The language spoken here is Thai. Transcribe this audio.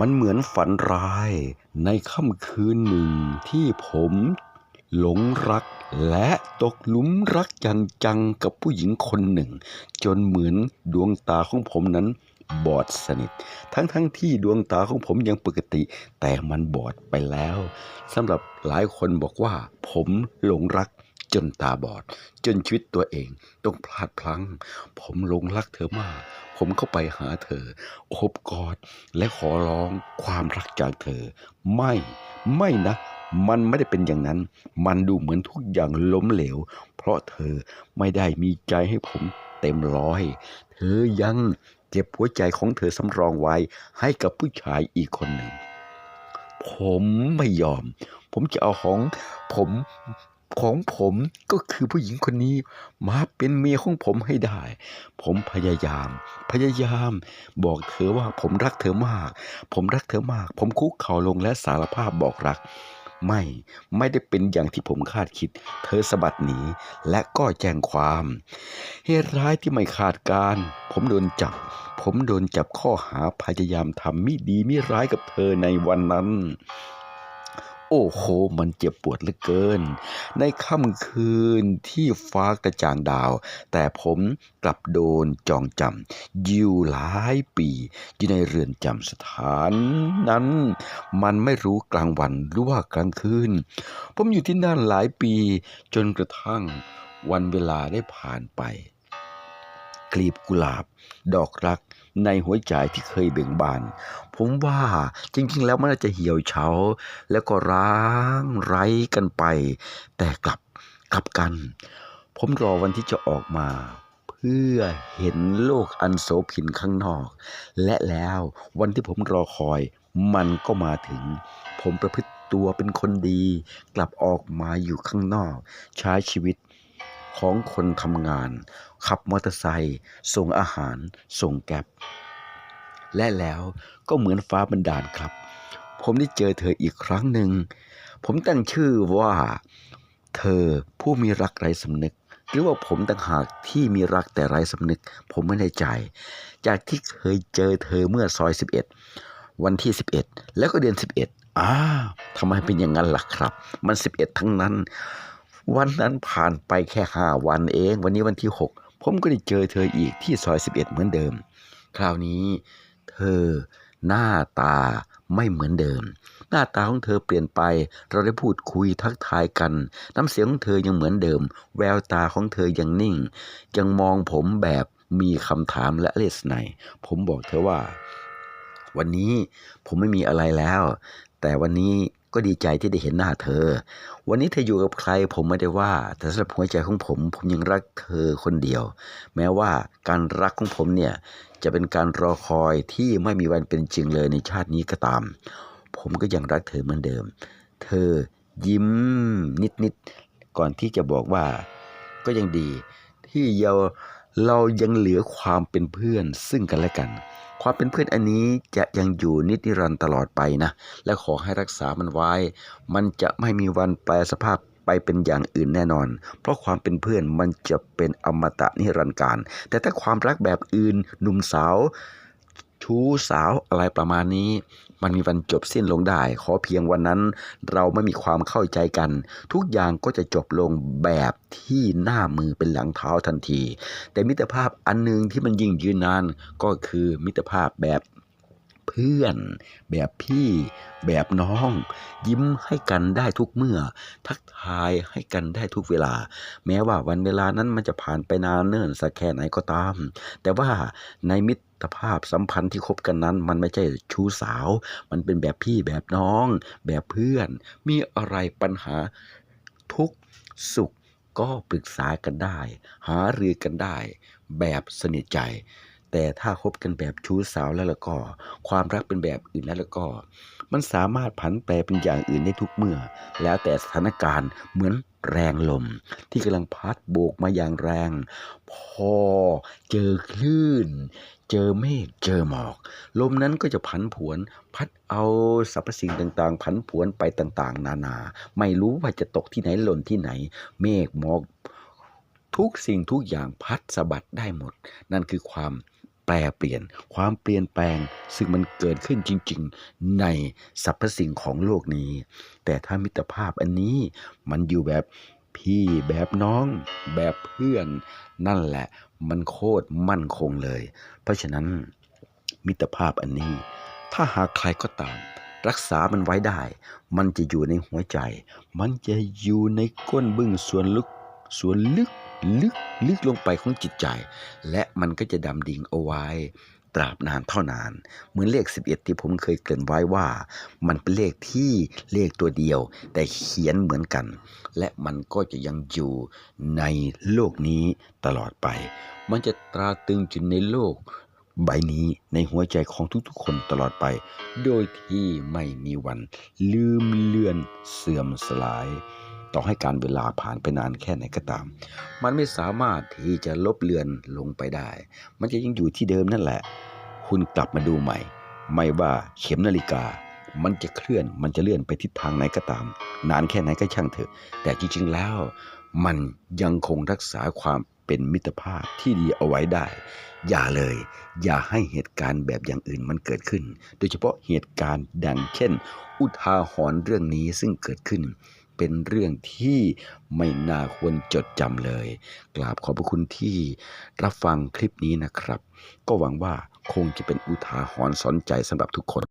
มันเหมือนฝันร้ายในค่ำคืนหนึ่งที่ผมหลงรักและตกหลุมรักอย่างจังกับผู้หญิงคนหนึ่ง จนเหมือนดวงตาของผมนั้นบอดสนิท ทั้งๆทที่ดวงตาของผมยังปกติ แต่มันบอดไปแล้วสำหรับหลายคนบอกว่า ผมหลงรัก จนตาบอด จนชีวิตตัวเองต้องพลาดพลั้ง ผมหลงรักเธอมาก ผมเข้าไปหาเธอโอบกอดและขอร้องความรักจากเธอ ไม่ไม่นะ มันไม่ได้เป็นอย่างนั้น มันดูเหมือนทุกอย่างล้มเหลว เพราะเธอไม่ได้มีใจให้ผมเต็มร้อย เธอยังเก็บหัวใจของเธอสำรองไว้ให้กับผู้ชายอีกคนหนึ่ง ผมไม่ยอม ผมจะเอาของผม ของผมก็คือผู้หญิงคนนี้มาเป็นเมียของผมให้ได้ ผมพยายาม พยายาม บอกเธอว่าผมรักเธอมาก ผมรักเธอมาก ผมคุกเข่าลงและสารภาพบอกรัก ไม่ ไม่ได้เป็นอย่างที่ผมคาดคิด เธอสะบัดหนีและก็แจ้งความ เหตุร้ายที่ไม่คาดการ ผมโดนจับ ผมโดนจับข้อหาพยายามทำมิดีมิร้ายกับเธอในวันนั้น โอ้โห มันเจ็บปวดเหลือเกิน ในค่ำคืนที่ฟ้ากระจ่างดาว แต่ผมกลับโดนจองจำอยู่หลายปีอยู่ในเรือนจำสถานนั้น มันไม่รู้กลางวันหรือว่ากลางคืน ผมอยู่ที่นั่นหลายปีจนกระทั่งวันเวลาได้ผ่านไป กลีบกุหลาบ ดอกรักในหัวใจที่เคยเบ่งบาน ผมว่าจริง ๆ แล้วมันน่าจะเหี่ยวเฉาแล้วก็ร้างไร้กันไป แต่กลับกลับกัน ผมรอวันที่จะออกมา เพื่อเห็นโลกอันโสภินข้างนอก และแล้ววันที่ผมรอคอยมันก็มาถึง ผมประพฤติตัวเป็นคนดี กลับออกมาอยู่ข้างนอก ใช้ชีวิต ของคนทำงาน ขับมอเตอร์ไซค์ส่งอาหาร ส่งแก๊บและแล้วก็เหมือนฟ้าบันดาลครับ ผมได้เจอเธออีกครั้งหนึ่ง ผมตั้งชื่อว่า เธอผู้มีรักไร้สำนึก หรือว่าผมต่างหากที่มีรักแต่ไร้สำนึก ผมไม่แน่ใจ จากที่เคยเจอเธอเมื่อซอย 11 วันที่ 11 แล้วก็เดือน 11อ้าทำไมเป็นอย่างนั้นล่ะครับ มัน 11 ทั้งนั้น วันนั้นผ่านไปแค่5วันเอง วันนี้วันที่6ผมก็ได้เจอเธออีกที่ซอย11เอ็ดเหมือนเดิม คราวนี้เธอหน้าตาไม่เหมือนเดิม หน้าตาของเธอเปลี่ยนไป เราได้พูดคุยทักทายกัน น้ำเสียงของเธอยังเหมือนเดิม แววตาของเธอยังนิ่ง ยังมองผมแบบมีคำถามและเลสไนยผมบอกเธอว่า วันนี้ผมไม่มีอะไรแล้ว แต่วันนี้ ก็ดีใจที่ได้เห็นหน้าเธอ วันนี้เธออยู่กับใครผมไม่ได้ว่า แต่สำหรับหัวใจของผม ผมยังรักเธอคนเดียว แม้ว่าการรักของผมเนี่ยจะเป็นการรอคอยที่ไม่มีวันเป็นจริงเลยในชาตินี้ก็ตาม ผมก็ยังรักเธอเหมือนเดิม เธอยิ้มนิดๆก่อนที่จะบอกว่าก็ยังดีที่เราเรายังเหลือความเป็นเพื่อนซึ่งกันและกัน ความเป็นเพื่อนอันนี้จะยังอยู่นิจนิรันดร์ตลอดไปนะ และขอให้รักษามันไว้ มันจะไม่มีวันแปลสภาพไปเป็นอย่างอื่นแน่นอน เพราะความเป็นเพื่อนมันจะเป็นอมตะนิรันดร์การ แต่ถ้าความรักแบบอื่นหนุ่มสาว ชู้สาวอะไรประมาณนี้ มันมีวันจบสิ้นลงได้ ขอเพียงวันนั้น เราไม่มีความเข้าใจกัน ทุกอย่างก็จะจบลงแบบที่หน้ามือเป็นหลังเท้าทันที แต่มิตรภาพอันหนึงที่มันยิ่งยืนนานก็คือมิตรภาพแบบเพื่อน แบบพี่ แบบน้อง ยิ้มให้กันได้ทุกเมื่อ ทักทายให้กันได้ทุกเวลา แม้ว่าวันเวลานั้นมันจะผ่านไปนานเนิ่นสักแค่ไหนก็ตาม แต่ว่าในมิตร ภาพสัมพันธ์ที่คบกันนั้น มันไม่ใช่ชู้สาว มันเป็นแบบพี่แบบน้อง แบบเพื่อน มีอะไรปัญหาทุกสุขก็ปรึกษากันได้ หารือกันได้ แบบสนิทใจ แต่ถ้าคบกันแบบชู้สาวแล้วล้วก็ ความรักเป็นแบบอื่นแล้วล้วก็ มันสามารถผันแปรเป็นอย่างอื่นได้ทุกเมื่อ แล้วแต่สถานการณ์เหมือนแรงลม ที่กำลังพัดโบกมาอย่างแรง พอ เจอคลื่น เจอเมฆเจอหมอก ลมนั้นก็จะผันผวนพัดเอาสรรพสิ่งต่างๆ ผันผวนไปต่างๆ นานา ไม่รู้ว่าจะตกที่ไหนหล่นที่ไหน เมฆหมอกทุกสิ่งทุกอย่างพัดสะบัดได้หมด นั่นคือความแปรเปลี่ยน ความเปลี่ยนแปลง ซึ่งมันเกิดขึ้นจริง ๆ ในสรรพสิ่งของโลกนี้ แต่ถ้ามิตรภาพอันนี้มันอยู่แบบ พี่แบบน้องแบบเพื่อน นั่นแหละมันโคตรมั่นคงเลย เพราะฉะนั้นมิตรภาพอันนี้ ถ้าหากใครก็ตาม รักษามันไว้ได้ มันจะอยู่ในหัวใจ มันจะอยู่ในก้นบึ้งส่วนลึกส่วนลึกลึกลึกลงไปของจิตใจ และมันก็จะดำดิ่งเอาไว้ ตราบนานเท่านาน เหมือนเลข 11 ที่ผมเคยเกริ่นไว้ว่า มันเป็นเลขที่เลขตัวเดียว แต่เขียนเหมือนกัน และมันก็จะยังอยู่ในโลกนี้ตลอดไป มันจะตราตรึงจนในโลกใบนี้ในหัวใจของทุกๆคนตลอดไป โดยที่ไม่มีวันลืมเลือนเสื่อมสลาย ต่อให้การเวลาผ่านไปนานแค่ไหนก็ตาม มันไม่สามารถที่จะลบเลือนลงไปได้ มันจะยังอยู่ที่เดิมนั่นแหละ คุณกลับมาดูใหม่ ไม่ว่าเข็มนาฬิกา มันจะเคลื่อน มันจะเลื่อนไปทิศทางไหนก็ตาม นานแค่ไหนก็ช่างเถอะ แต่จริงๆแล้ว มันยังคงรักษาความเป็นมิตรภาพที่ดีเอาไว้ได้ อย่าเลย อย่าให้เหตุการณ์แบบอย่างอื่นมันเกิดขึ้น โดยเฉพาะเหตุการณ์ดังเช่น อุทาหรณ์เรื่องนี้ซึ่งเกิดขึ้น เป็นเรื่องที่ไม่น่าควรจดจำเลย กราบขอบพระคุณที่รับฟังคลิปนี้นะครับ ก็หวังว่าคงจะเป็นอุทาหรณ์สอนใจสำหรับทุกคน